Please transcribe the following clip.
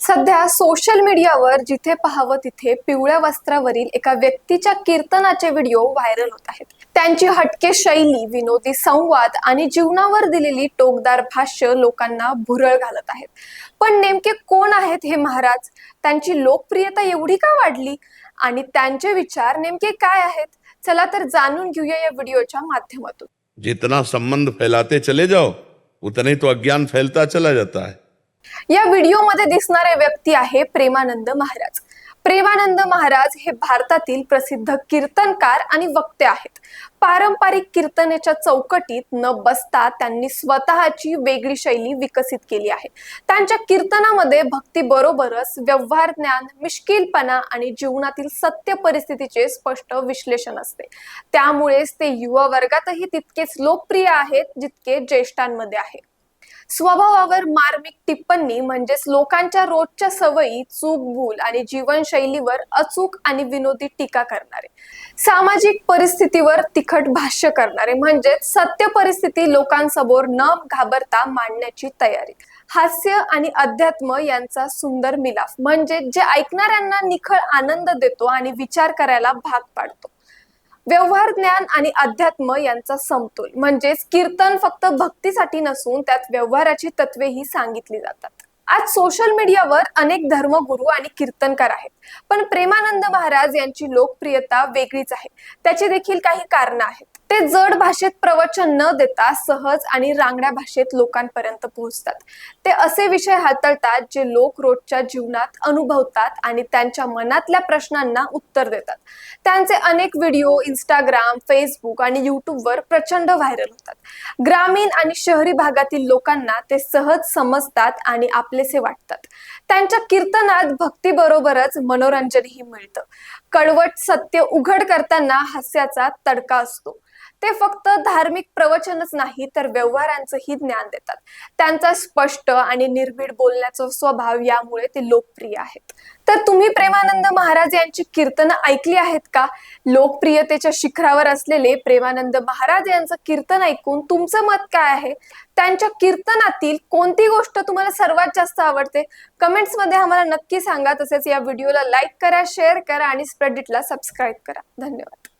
सध्या सोशल मीडियावर जिथे पाहावं तिथे पिवळ्या वस्त्रावरील एका व्यक्तीच्या कीर्तनाचे व्हिडिओ व्हायरल होत आहेत. त्यांची हटके शैली विनोदी संवाद आणि जीवनावर दिलेली टोकदार भाष्य लोकांना भुरळ घालत आहेत. पण नेमके कोण आहेत हे महाराज? त्यांची लोकप्रियता एवढी का वाढली? आणि त्यांचे विचार नेमके काय आहेत? चला तर जाणून घेऊया या व्हिडिओच्या माध्यमातून. जितना संबंध फैलाते चले जाओ उतना तो अज्ञान फैलता चला जाता है। या व्हिडिओमध्ये दिसणारे व्यक्ती आहे प्रेमानंद महाराज. प्रेमानंद महाराज हे भारतातील प्रसिद्ध कीर्तनकार आणि वक्ते आहेत. पारंपरिक कीर्तनेच्या चौकटीत न बसता त्यांनी स्वतःची वेगळी शैली विकसित केली आहे. त्यांच्या कीर्तनामध्ये भक्ती बरोबरच व्यवहार ज्ञान मिश्किलपणा आणि जीवनातील सत्य परिस्थितीचे स्पष्ट विश्लेषण असते. त्यामुळेच ते युवा वर्गातही तितकेच लोकप्रिय आहेत जितके ज्येष्ठांमध्ये आहे. स्वभावावर मार्मिक टिप्पणी म्हणजेच लोकांच्या रोजच्या सवयी चूक भूल आणि जीवनशैलीवर अचूक आणि विनोदी टीका करणारे. सामाजिक परिस्थितीवर तिखट भाष्य करणारे म्हणजेच सत्य परिस्थिती लोकांसमोर न घाबरता मांडण्याची तयारी. हास्य आणि अध्यात्म यांचा सुंदर मिलाफ. म्हणजे जे ऐकणाऱ्यांना निखळ आनंद देतो आणि विचार करायला भाग पाडतो. व्यवहार ज्ञान आणि अध्यात्म यांचा समतोल. म्हणजेच कीर्तन फक्त भक्तीसाठी नसून त्यात व्यवहाराची तत्वेही सांगितली जातात. आज सोशल मीडियावर अनेक धर्मगुरू आणि कीर्तनकार आहेत. पण प्रेमानंद महाराज यांची लोकप्रियता वेगळीच आहे. त्याची देखील काही कारण आहेत. ते जड भाषेत प्रवचन न देता सहज आणि रांगड्या भाषेत लोकांपर्यंत पोहोचतात. ते असे विषय हाताळतात जे लोक रोजच्या जीवनात अनुभवतात आणि त्यांच्या मनातल्या प्रश्नांना उत्तर देतात. त्यांचे अनेक व्हिडिओ इंस्टाग्राम फेसबुक आणि युट्यूबवर प्रचंड व्हायरल होतात. ग्रामीण आणि शहरी भागातील लोकांना ते सहज समजतात आणि आपलेसे वाटतात. त्यांच्या कीर्तनात भक्तीबरोबरच मनोरंजनही मिळतं. कडवट सत्य उघड करताना हास्याचा तडका असतो. ते फक्त धार्मिक प्रवचनच नाही तर व्यवहारांचंही ज्ञान देतात. त्यांचा स्पष्ट आणि निर्भीड बोलण्याचा स्वभाव यामुळे ते लोकप्रिय आहेत. तर तुम्ही प्रेमानंद महाराज यांची कीर्तन ऐकली आहेत का? लोकप्रियतेच्या शिखरावर असलेले प्रेमानंद महाराज यांचं कीर्तन ऐकून तुमचं मत काय आहे? त्यांच्या कीर्तनातील कोणती गोष्ट तुम्हाला सर्वात जास्त आवडते? कमेंट्समध्ये आम्हाला नक्की सांगा. तसेच या व्हिडिओला लाईक करा शेअर करा आणि स्प्रेडिटला सबस्क्राईब करा. धन्यवाद.